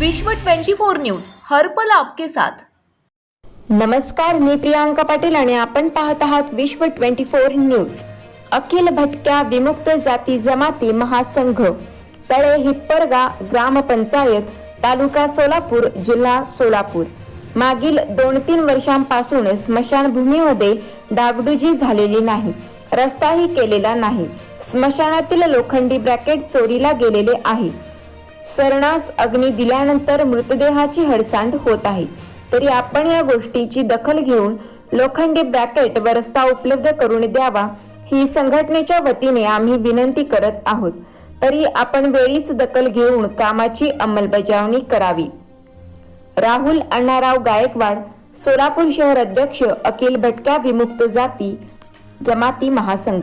विश्व 24 न्यूज हर्पल आपके साथ. नमस्कार मी प्रियांका पाटील आणि आपण पाहत आहात विश्व ट्वेंटी फोर न्यूज. अखिल भटक्या विमुक्त जाती जमाती महासंघ. तळे हिप्परगा ग्रामपंचायत तालुका सोलापूर जिल्हा सोलापूर. मागील दोन तीन वर्षांपासून स्मशानभूमीमध्ये डागडुजी झालेली नाही रस्ताही केलेला नाही. स्मशानातील लोखंडी ब्रॅकेट चोरीला गेलेले आहे. सरणास अग्नी दिल्यानंतर मृतदेहाची हडसांड होत आहे. तरी आपण या गोष्टीची दखल घेऊन लोखंडी ब्रॅकेट व रस्ता उपलब्ध करून द्यावा ही संघटनेच्या वतीने आम्ही विनंती करत आहोत. तरी आपण वेळीच दखल घेऊन कामाची अंमलबजावणी करावी. राहुल अण्णाराव गायकवाड सोलापूर शहर अध्यक्ष अखिल भटक्या विमुक्त जाती जमाती महासंघ.